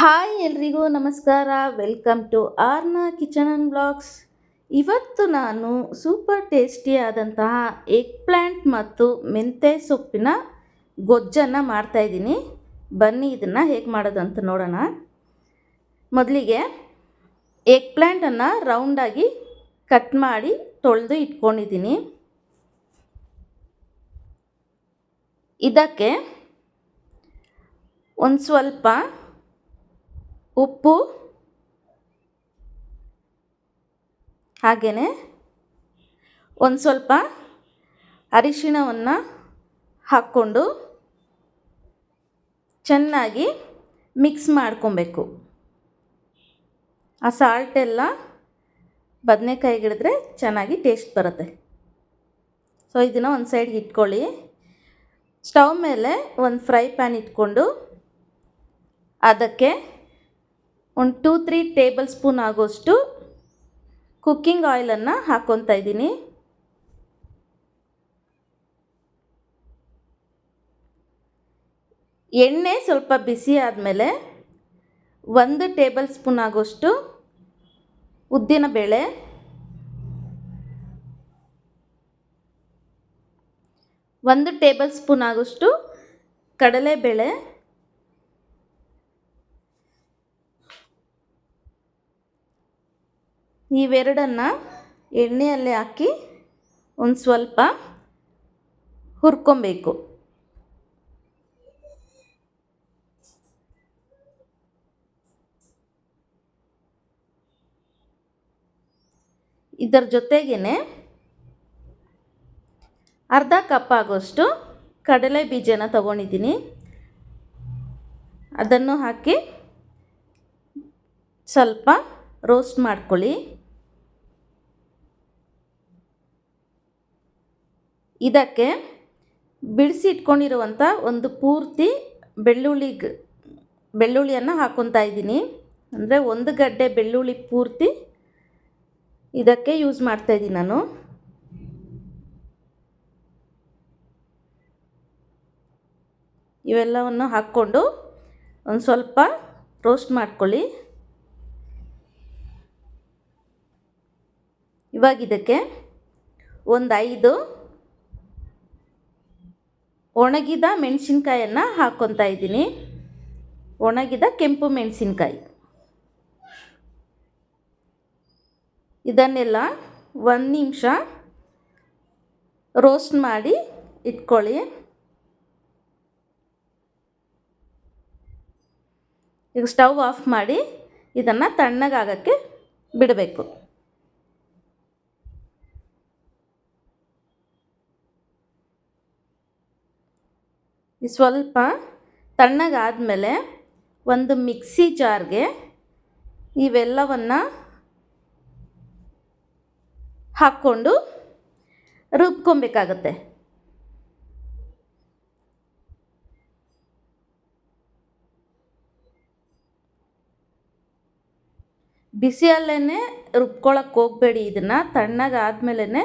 Hi ಎಲ್ರಿಗೂ ನಮಸ್ಕಾರ. Welcome to Aarna kitchen and blogs ಇವತ್ತು ನಾನು ಸೂಪರ್ ಟೇಸ್ಟಿಯಾದಂತಹ ಎಗ್ ಪ್ಲ್ಯಾಂಟ್ ಮತ್ತು ಮೆಂತೆ ಸೊಪ್ಪಿನ ಗೊಜ್ಜನ್ನು ಮಾಡ್ತಾಯಿದ್ದೀನಿ ಬನ್ನಿ ಇದನ್ನು ಹೇಗೆ ಮಾಡೋದು ಅಂತ ನೋಡೋಣ. ಮೊದಲಿಗೆ ಎಗ್ ಪ್ಲ್ಯಾಂಟನ್ನು ರೌಂಡಾಗಿ ಕಟ್ ಮಾಡಿ ತೊಳೆದು ಇಟ್ಕೊಂಡಿದ್ದೀನಿ. ಇದಕ್ಕೆ ಒಂದು ಸ್ವಲ್ಪ ಉಪ್ಪು. ಹಾಗೆಯೇ ಒಂದು ಸ್ವಲ್ಪ ಅರಿಶಿಣವನ್ನು ಹಾಕ್ಕೊಂಡು ಚೆನ್ನಾಗಿ ಮಿಕ್ಸ್ ಮಾಡ್ಕೊಬೇಕು. ಆ ಸಾಲ್ಟೆಲ್ಲ ಬದನೆಕಾಯಿ ಗಿಡಿದ್ರೆ ಚೆನ್ನಾಗಿ ಟೇಸ್ಟ್ ಬರುತ್ತೆ. ಸೊ ಇದನ್ನು ಒಂದು ಸೈಡ್ ಇಟ್ಕೊಳ್ಳಿ. ಸ್ಟವ್ ಮೇಲೆ ಒಂದು ಫ್ರೈ ಪ್ಯಾನ್ ಇಟ್ಕೊಂಡು ಅದಕ್ಕೆ ಒಂದು ಟೂ ತ್ರೀ ಟೇಬಲ್ ಸ್ಪೂನ್ ಆಗೋಷ್ಟು ಕುಕ್ಕಿಂಗ್ ಆಯಿಲನ್ನು ಹಾಕ್ಕೊತಾ ಇದ್ದೀನಿ. ಎಣ್ಣೆ ಸ್ವಲ್ಪ ಬಿಸಿ ಆದಮೇಲೆ ಒಂದು ಟೇಬಲ್ ಸ್ಪೂನ್ ಆಗೋಷ್ಟು ಉದ್ದಿನ ಬೇಳೆ, ಒಂದು ಟೇಬಲ್ ಸ್ಪೂನ್ ಆಗೋಷ್ಟು ಕಡಲೆಬೇಳೆ ಇವೆರಡನ್ನು ಎಣ್ಣೆಯಲ್ಲಿ ಹಾಕಿ ಒಂದು ಸ್ವಲ್ಪ ಹುರ್ಕೊಬೇಕು. ಇದರ ಜೊತೆಗೇ ಅರ್ಧ ಕಪ್ ಆಗೋಷ್ಟು ಕಡಲೆ ಬೀಜನ ತಗೊಂಡಿದ್ದೀನಿ. ಅದನ್ನು ಹಾಕಿ ಸ್ವಲ್ಪ ರೋಸ್ಟ್ ಮಾಡ್ಕೊಳ್ಳಿ. ಇದಕ್ಕೆ ಬಿಡಿಸಿ ಇಟ್ಕೊಂಡಿರುವಂಥ ಒಂದು ಪೂರ್ತಿ ಬೆಳ್ಳುಳ್ಳಿ ಬೆಳ್ಳುಳ್ಳಿಯನ್ನು ಹಾಕ್ಕೊತಾ ಇದ್ದೀನಿ. ಅಂದರೆ ಒಂದು ಗಡ್ಡೆ ಬೆಳ್ಳುಳ್ಳಿ ಪೂರ್ತಿ ಇದಕ್ಕೆ ಯೂಸ್ ಮಾಡ್ತಾಯಿದ್ದೀನಿ ನಾನು. ಇವೆಲ್ಲವನ್ನು ಹಾಕ್ಕೊಂಡು ಒಂದು ಸ್ವಲ್ಪ ರೋಸ್ಟ್ ಮಾಡ್ಕೊಳ್ಳಿ. ಇವಾಗ ಇದಕ್ಕೆ ಒಂದು ಐದು ಒಣಗಿದ ಮೆಣಸಿನ್ಕಾಯನ್ನು ಹಾಕ್ಕೊತಾ ಇದ್ದೀನಿ. ಒಣಗಿದ ಕೆಂಪು ಮೆಣಸಿನ್ಕಾಯಿ. ಇದನ್ನೆಲ್ಲ ಒಂದು ನಿಮಿಷ ರೋಸ್ಟ್ ಮಾಡಿ ಇಟ್ಕೊಳ್ಳಿ. ಈಗ ಸ್ಟವ್ ಆಫ್ ಮಾಡಿ ಇದನ್ನು ತಣ್ಣಗಾಗೋಕ್ಕೆ ಬಿಡಬೇಕು. ಸ್ವಲ್ಪ ತಣ್ಣಗಾದಮೇಲೆ ಒಂದು ಮಿಕ್ಸಿ ಜಾರ್ಗೆ ಇವೆಲ್ಲವನ್ನು ಹಾಕ್ಕೊಂಡು ರುಬ್ಕೊಬೇಕಾಗತ್ತೆ. ಬಿಸಿಯಲ್ಲೇ ರುಬ್ಕೊಳಕ್ಕೆ ಹೋಗಬೇಡಿ ಇದನ್ನು ತಣ್ಣಗಾದ್ಮೇಲೆ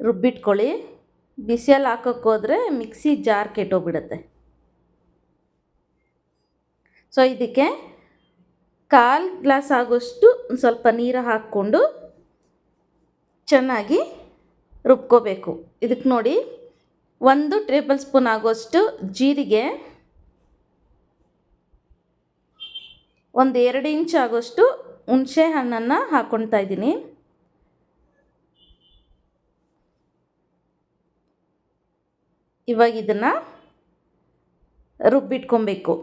ರುಬ್ಬಿಟ್ಕೊಳ್ಳಿ. ಬಿಸಿಯಲ್ಲಿ ಹಾಕೋಕ್ಕೋದ್ರೆ ಮಿಕ್ಸಿ ಜಾರ್ ಕೆಟ್ಟೋಗ್ಬಿಡುತ್ತೆ. ಸೊ ಇದಕ್ಕೆ ಕಾಲು ಗ್ಲಾಸ್ ಆಗೋಷ್ಟು ಸ್ವಲ್ಪ ನೀರು ಹಾಕ್ಕೊಂಡು ಚೆನ್ನಾಗಿ ರುಬ್ಕೋಬೇಕು. ಇದಕ್ಕೆ ನೋಡಿ ಒಂದು ಟೇಬಲ್ ಸ್ಪೂನ್ ಆಗೋಷ್ಟು ಜೀರಿಗೆ, ಒಂದು ಎರಡು ಇಂಚ್ ಆಗೋಷ್ಟು ಹುಣಸೆ ಹಣ್ಣನ್ನು ಹಾಕ್ಕೊಳ್ತಾ ಇದ್ದೀನಿ. ಇವಾಗ ಇದನ್ನು ರುಬ್ಬಿಟ್ಕೊಬೇಕು.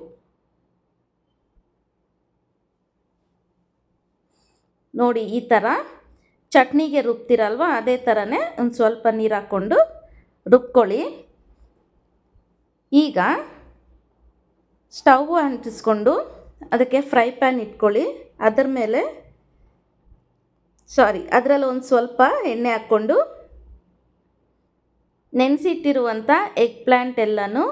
ನೋಡಿ, ಈ ಥರ ಚಟ್ನಿಗೆ ರುಬ್ತಿರಲ್ವ? ಅದೇ ಥರನೇ ಒಂದು ಸ್ವಲ್ಪ ನೀರು ಹಾಕ್ಕೊಂಡು ರುಬ್ಕೊಳ್ಳಿ. ಈಗ ಸ್ಟವ್ ಅಂಟಿಸ್ಕೊಂಡು ಅದಕ್ಕೆ ಫ್ರೈ ಪ್ಯಾನ್ ಇಟ್ಕೊಳ್ಳಿ. ಅದರ ಮೇಲೆ, ಸಾರಿ ಅದರಲ್ಲಿ ಒಂದು ಸ್ವಲ್ಪ ಎಣ್ಣೆ ಹಾಕ್ಕೊಂಡು ನೆನೆಸಿಟ್ಟಿರುವಂಥ ಎಗ್ ಪ್ಲ್ಯಾಂಟ್ ಎಲ್ಲನೂ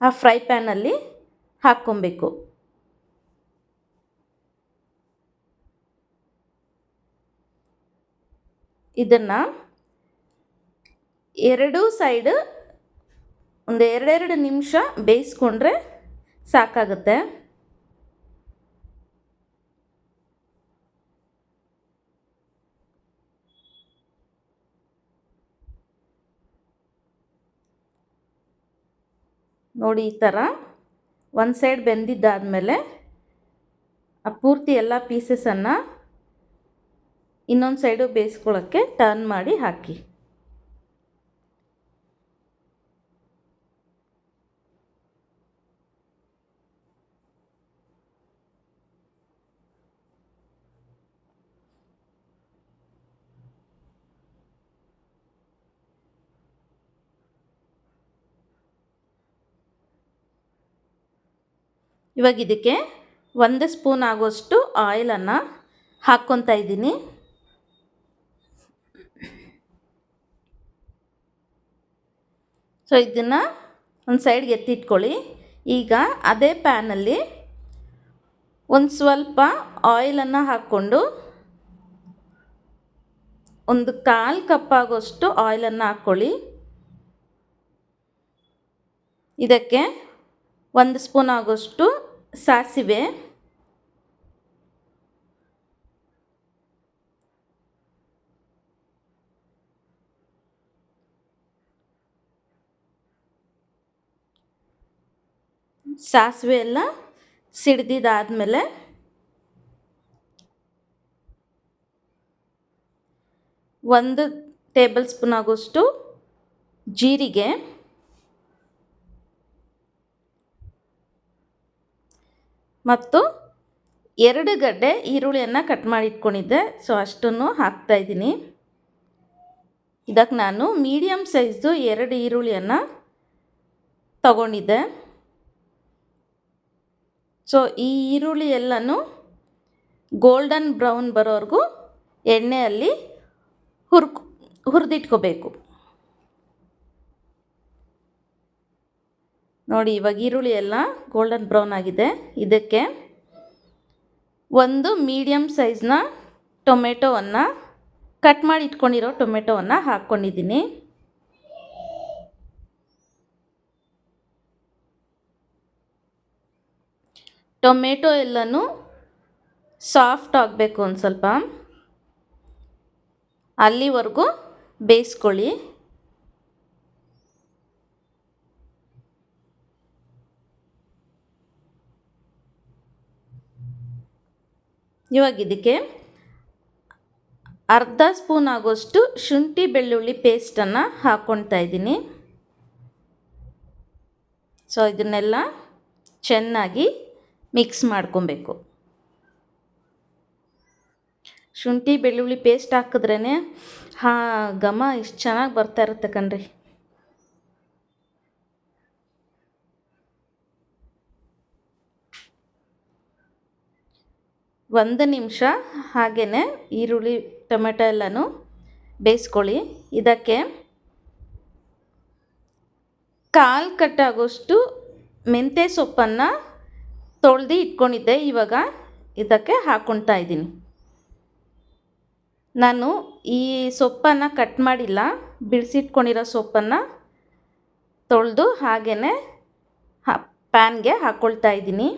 ಆ ಫ್ರೈ ಪ್ಯಾನಲ್ಲಿ ಹಾಕ್ಕೊಬೇಕು. ಇದನ್ನು ಎರಡೂ ಸೈಡ್ ಒಂದು ಎರಡೆರಡು ನಿಮಿಷ ಬೇಯಿಸ್ಕೊಂಡ್ರೆ ಸಾಕಾಗುತ್ತೆ. ನೋಡಿ ಈ ಥರ. ಒಂದು ಸೈಡ್ ಬೆಂದಿದ್ದಾದಮೇಲೆ ಆ ಪೂರ್ತಿ ಎಲ್ಲ ಪೀಸಸನ್ನು ಇನ್ನೊಂದು ಸೈಡು ಬೇಯಿಸ್ಕೊಳ್ಳೋಕ್ಕೆ ಟರ್ನ್ ಮಾಡಿ ಹಾಕಿ. ಇವಾಗ ಇದಕ್ಕೆ ಒಂದು ಸ್ಪೂನ್ ಆಗೋಷ್ಟು ಆಯಿಲನ್ನು ಹಾಕ್ಕೊತಾ ಇದ್ದೀನಿ. ಸೊ ಇದನ್ನು ಒಂದು ಸೈಡ್ಗೆ ಎತ್ತಿಟ್ಕೊಳ್ಳಿ. ಈಗ ಅದೇ ಪ್ಯಾನಲ್ಲಿ ಒಂದು ಸ್ವಲ್ಪ ಆಯಿಲನ್ನು ಹಾಕ್ಕೊಂಡು ಒಂದು ಕಾಲು ಕಪ್ ಆಗೋಷ್ಟು ಆಯಿಲನ್ನು ಹಾಕ್ಕೊಳ್ಳಿ. ಇದಕ್ಕೆ ಒಂದು ಸ್ಪೂನ್ ಆಗೋಷ್ಟು ಸಾಸಿವೆ. ಸಾಸಿವೆ ಎಲ್ಲ ಸಿಡ್ದಿದ್ದಾದಮೇಲೆ ಒಂದು ಟೇಬಲ್ ಸ್ಪೂನ್ ಆಗೋಷ್ಟು ಜೀರಿಗೆ. ಮತ್ತು ಎರಡು ಗಡ್ಡೆ ಈರುಳ್ಳಿಯನ್ನು ಕಟ್ ಮಾಡಿ ಇಟ್ಕೊಂಡಿದ್ದೆ. ಸೊ ಅಷ್ಟನ್ನು ಹಾಕ್ತಾಯಿದ್ದೀನಿ ಇದಕ್ಕೆ ನಾನು ಮೀಡಿಯಮ್ ಸೈಜ್ದು ಎರಡು ಈರುಳ್ಳಿಯನ್ನು ತಗೊಂಡಿದ್ದೆ. ಸೊ ಈ ಈರುಳ್ಳಿ ಎಲ್ಲನೂ ಗೋಲ್ಡನ್ ಬ್ರೌನ್ ಬರೋವರೆಗೂ ಎಣ್ಣೆಯಲ್ಲಿ ಹುರ್ಕ್ ಹುರಿದಿಟ್ಕೋಬೇಕು. ನೋಡಿ, ಇವಾಗ ಈರುಳ್ಳಿ ಎಲ್ಲ ಗೋಲ್ಡನ್ ಬ್ರೌನ್ ಆಗಿದೆ. ಇದಕ್ಕೆ ಒಂದು ಮೀಡಿಯಮ್ ಸೈಜ್ನ ಟೊಮೆಟೊವನ್ನು ಕಟ್ ಮಾಡಿ ಇಟ್ಕೊಂಡಿರೋ ಟೊಮೆಟೊವನ್ನು ಹಾಕ್ಕೊಂಡಿದ್ದೀನಿ. ಟೊಮೆಟೊ ಎಲ್ಲನೂ ಸಾಫ್ಟ್ ಆಗಬೇಕು ಒಂದು ಸ್ವಲ್ಪ. ಅಲ್ಲಿವರೆಗೂ ಬೇಯಿಸ್ಕೊಳ್ಳಿ. ಇವಾಗ ಇದಕ್ಕೆ ಅರ್ಧ ಸ್ಪೂನ್ ಆಗೋಷ್ಟು ಶುಂಠಿ ಬೆಳ್ಳುಳ್ಳಿ ಪೇಸ್ಟನ್ನು ಹಾಕ್ಕೊಳ್ತಾ ಇದ್ದೀನಿ. ಸೊ, ಇದನ್ನೆಲ್ಲ ಚೆನ್ನಾಗಿ ಮಿಕ್ಸ್ ಮಾಡ್ಕೊಬೇಕು. ಶುಂಠಿ ಬೆಳ್ಳುಳ್ಳಿ ಪೇಸ್ಟ್ ಹಾಕಿದ್ರೇ ಹಾ, ಘಮ ಇಷ್ಟು ಚೆನ್ನಾಗಿ ಬರ್ತಾ ಇರುತ್ತೆ ಕಣ್ರಿ. ಒಂದು ನಿಮಿಷ ಹಾಗೆಯೇ ಈರುಳ್ಳಿ, ಟೊಮೆಟೊ ಎಲ್ಲನೂ ಬೇಯಿಸ್ಕೊಳ್ಳಿ. ಇದಕ್ಕೆ ಕಾಲು ಕಟ್ಟಾಗೋಷ್ಟು ಮೆಂತ್ಯ ಸೊಪ್ಪನ್ನು ತೊಳೆದು ಇಟ್ಕೊಂಡಿದ್ದೆ. ಇವಾಗ ಇದಕ್ಕೆ ಹಾಕ್ಕೊಳ್ತಾ ಇದ್ದೀನಿ. ನಾನು ಈ ಸೊಪ್ಪನ್ನು ಕಟ್ ಮಾಡಿಲ್ಲ. ಬಿಡಿಸಿಟ್ಕೊಂಡಿರೋ ಸೊಪ್ಪನ್ನು ತೊಳೆದು ಹಾಗೆಯೇ ಹಾ, ಪ್ಯಾನ್ಗೆ ಹಾಕ್ಕೊಳ್ತಾ ಇದ್ದೀನಿ.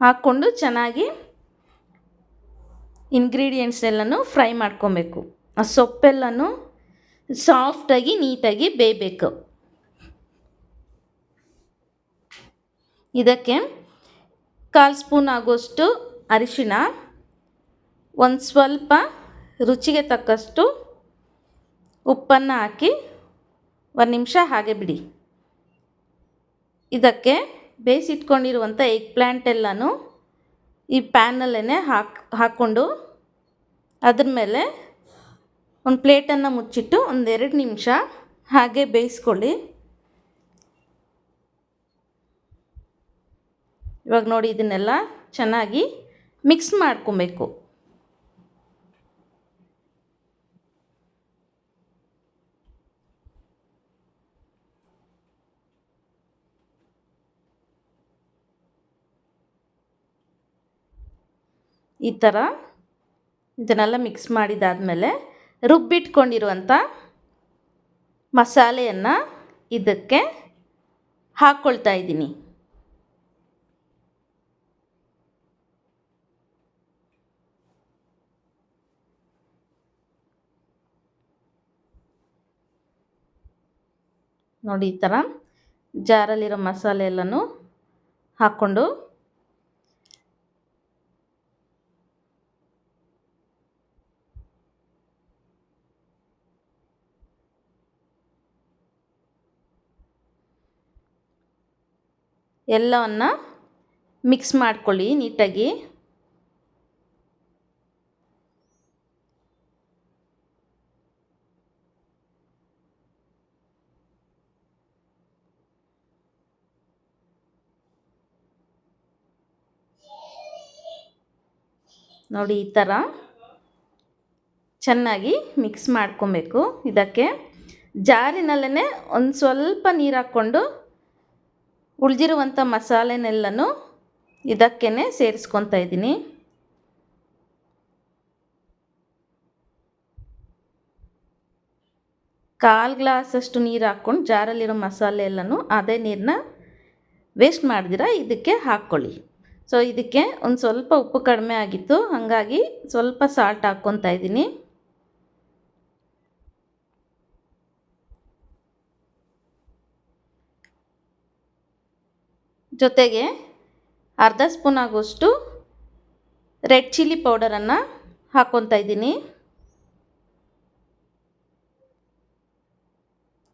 ಹಾಕ್ಕೊಂಡು ಚೆನ್ನಾಗಿ ಇಂಗ್ರೀಡಿಯೆಂಟ್ಸ್ ಎಲ್ಲನೂ ಫ್ರೈ ಮಾಡ್ಕೊಬೇಕು. ಆ ಸೊಪ್ಪೆಲ್ಲನೂ ಸಾಫ್ಟಾಗಿ ನೀಟಾಗಿ ಬೇಯಬೇಕು. ಇದಕ್ಕೆ ಕಾಲು ಸ್ಪೂನ್ ಆಗೋಷ್ಟು ಅರಿಶಿಣ, ಒಂದು ಸ್ವಲ್ಪ ರುಚಿಗೆ ತಕ್ಕಷ್ಟು ಉಪ್ಪನ್ನು ಹಾಕಿ ಒಂದು ನಿಮಿಷ ಹಾಗೆ ಬಿಡಿ. ಇದಕ್ಕೆ ಬೇಯಿಸಿಟ್ಕೊಂಡಿರುವಂಥ ಎಗ್ ಪ್ಲ್ಯಾಂಟ್ ಎಲ್ಲನೂ ಈ ಪ್ಯಾನಲ್ಲೇ ಹಾಕಿ, ಹಾಕ್ಕೊಂಡು ಅದ್ರ ಮೇಲೆ ಒಂದು ಪ್ಲೇಟನ್ನು ಮುಚ್ಚಿಟ್ಟು ಒಂದೆರಡು ನಿಮಿಷ ಹಾಗೆ ಬೇಯಿಸ್ಕೊಳ್ಳಿ. ಇವಾಗ ನೋಡಿ ಇದನ್ನೆಲ್ಲ ಚೆನ್ನಾಗಿ ಮಿಕ್ಸ್ ಮಾಡ್ಕೊಬೇಕು. ಈ ಥರ ಇದನ್ನೆಲ್ಲ ಮಿಕ್ಸ್ ಮಾಡಿದಾದಮೇಲೆ ರುಬ್ಬಿಟ್ಕೊಂಡಿರುವಂಥ ಮಸಾಲೆಯನ್ನು ಇದಕ್ಕೆ ಹಾಕ್ಕೊಳ್ತಾ ಇದ್ದೀನಿ. ನೋಡಿ ಈ ಥರ ಜಾರಲ್ಲಿರೋ ಮಸಾಲೆ ಎಲ್ಲನೂ ಹಾಕ್ಕೊಂಡು ಎಲ್ಲವನ್ನು ಮಿಕ್ಸ್ ಮಾಡ್ಕೊಳ್ಳಿ ನೀಟಾಗಿ. ನೋಡಿ ಈ ಥರ ಚೆನ್ನಾಗಿ ಮಿಕ್ಸ್ ಮಾಡ್ಕೊಬೇಕು. ಇದಕ್ಕೆ ಜಾರಿನಲ್ಲೇ ಒಂದು ಸ್ವಲ್ಪ ನೀರು ಹಾಕ್ಕೊಂಡು ಉಳಿದಿರುವಂಥ ಮಸಾಲೆನೆಲ್ಲನೂ ಇದಕ್ಕೇ ಸೇರಿಸ್ಕೊತಾ ಇದ್ದೀನಿ. ಕಾಲು ಗ್ಲಾಸಷ್ಟು ನೀರು ಹಾಕ್ಕೊಂಡು ಜಾರಲ್ಲಿರೋ ಮಸಾಲೆ ಎಲ್ಲನೂ ಅದೇ ನೀರನ್ನ ವೇಸ್ಟ್ ಮಾಡಿದಿರ, ಇದಕ್ಕೆ ಹಾಕ್ಕೊಳ್ಳಿ. ಸೊ ಇದಕ್ಕೆ ಒಂದು ಸ್ವಲ್ಪ ಉಪ್ಪು ಕಡಿಮೆ ಆಗಿತ್ತು, ಹಾಗಾಗಿ ಸ್ವಲ್ಪ ಸಾಲ್ಟ್ ಹಾಕ್ಕೊತಾ ಇದ್ದೀನಿ. ಜೊತೆಗೆ ಅರ್ಧ ಸ್ಪೂನ್ ಆಗುವಷ್ಟು ರೆಡ್ ಚಿಲ್ಲಿ ಪೌಡರನ್ನು ಹಾಕ್ಕೊತಾ ಇದ್ದೀನಿ.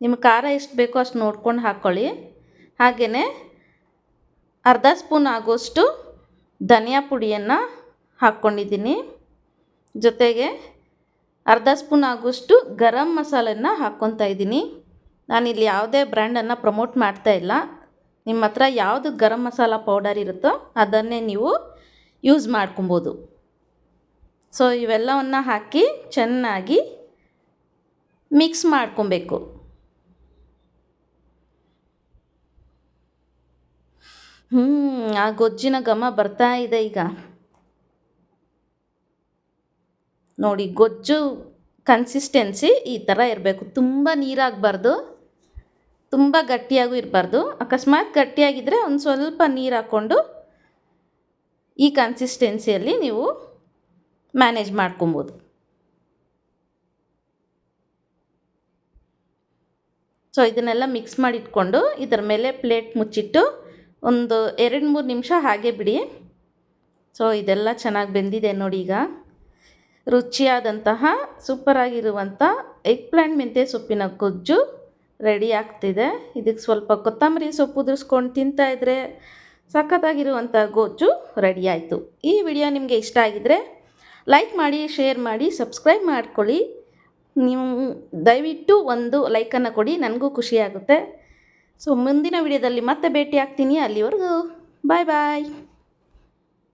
ನಿಮ್ಗೆ ಖಾರ ಎಷ್ಟು ಬೇಕೋ ಅಷ್ಟು ನೋಡ್ಕೊಂಡು ಹಾಕ್ಕೊಳ್ಳಿ. ಹಾಗೆಯೇ ಅರ್ಧ ಸ್ಪೂನ್ ಆಗೋಷ್ಟು ಧನಿಯಾ ಪುಡಿಯನ್ನು ಹಾಕ್ಕೊಂಡಿದ್ದೀನಿ. ಜೊತೆಗೆ ಅರ್ಧ ಸ್ಪೂನ್ ಆಗೋಷ್ಟು ಗರಂ ಮಸಾಲೆನ ಹಾಕ್ಕೊತಾ ಇದ್ದೀನಿ. ನಾನಿಲ್ಲಿ ಯಾವುದೇ ಬ್ರ್ಯಾಂಡನ್ನು ಪ್ರಮೋಟ್ ಮಾಡ್ತಾ ಇಲ್ಲ. ನಿಮ್ಮ ಹತ್ರ ಯಾವುದು ಗರಂ ಮಸಾಲ ಪೌಡರ್ ಇರುತ್ತೋ ಅದನ್ನೇ ನೀವು ಯೂಸ್ ಮಾಡ್ಕೊಬೋದು. ಸೊ ಇವೆಲ್ಲವನ್ನು ಹಾಕಿ ಚೆನ್ನಾಗಿ ಮಿಕ್ಸ್ ಮಾಡ್ಕೊಬೇಕು. ಹ್ಞೂ ಆ ಗೊಜ್ಜಿನ ಘಮ ಬರ್ತಾ ಇದೆ ಈಗ. ನೋಡಿ, ಗೊಜ್ಜು ಕನ್ಸಿಸ್ಟೆನ್ಸಿ ಈ ಥರ ಇರಬೇಕು. ತುಂಬ ನೀರಾಗಬಾರ್ದು. ತುಂಬ ಗಟ್ಟಿಯಾಗೂ ಇರಬಾರ್ದು. ಅಕಸ್ಮಾತ್ ಗಟ್ಟಿಯಾಗಿದ್ದರೆ ಒಂದು ಸ್ವಲ್ಪ ನೀರು ಹಾಕ್ಕೊಂಡು ಈ ಕನ್ಸಿಸ್ಟೆನ್ಸಿಯಲ್ಲಿ ನೀವು ಮ್ಯಾನೇಜ್ ಮಾಡ್ಕೊಬೋದು. ಸೊ ಇದನ್ನೆಲ್ಲ ಮಿಕ್ಸ್ ಮಾಡಿ ಇಟ್ಕೊಂಡು ಇದರ ಮೇಲೆ ಪ್ಲೇಟ್ ಮುಚ್ಚಿಟ್ಟು ಒಂದು ಎರಡು ಮೂರು ನಿಮಿಷ ಹಾಗೆ ಬಿಡಿ. ಸೊ ಇದೆಲ್ಲ ಚೆನ್ನಾಗಿ ಬೆಂದಿದೆ ನೋಡಿ ಈಗ. ರುಚಿಯಾದಂತಹ ಸೂಪರಾಗಿರುವಂಥ ಎಗ್ ಪ್ಲ್ಯಾಂಟ್ ಮೆಂತ್ಯ ಸೊಪ್ಪಿನ ಗೊಜ್ಜು ರೆಡಿ ಆಗ್ತಿದೆ. ಇದಕ್ಕೆ ಸ್ವಲ್ಪ ಕೊತ್ತಂಬರಿ ಸೊಪ್ಪು ಉದುರಿಸ್ಕೊಂಡು ತಿಂತಾಯಿದ್ರೆ ಸಖತ್ತಾಗಿರುವಂಥ ಗೊಜ್ಜು ರೆಡಿ ಆಯಿತು. ಈ ವಿಡಿಯೋ ನಿಮಗೆ ಇಷ್ಟ ಆಗಿದರೆ ಲೈಕ್ ಮಾಡಿ, ಶೇರ್ ಮಾಡಿ, ಸಬ್ಸ್ಕ್ರೈಬ್ ಮಾಡ್ಕೊಳ್ಳಿ. ನೀವು ದಯವಿಟ್ಟು ಒಂದು ಲೈಕನ್ನು ಕೊಡಿ, ನನಗೂ ಖುಷಿಯಾಗುತ್ತೆ ಸೊ, ಮುಂದಿನ ವಿಡಿಯೋದಲ್ಲಿ ಮತ್ತೆ ಭೇಟಿ ಆಗ್ತೀನಿ ಅಲ್ಲಿವರೆಗೂ ಬಾಯ್ ಬಾಯ್.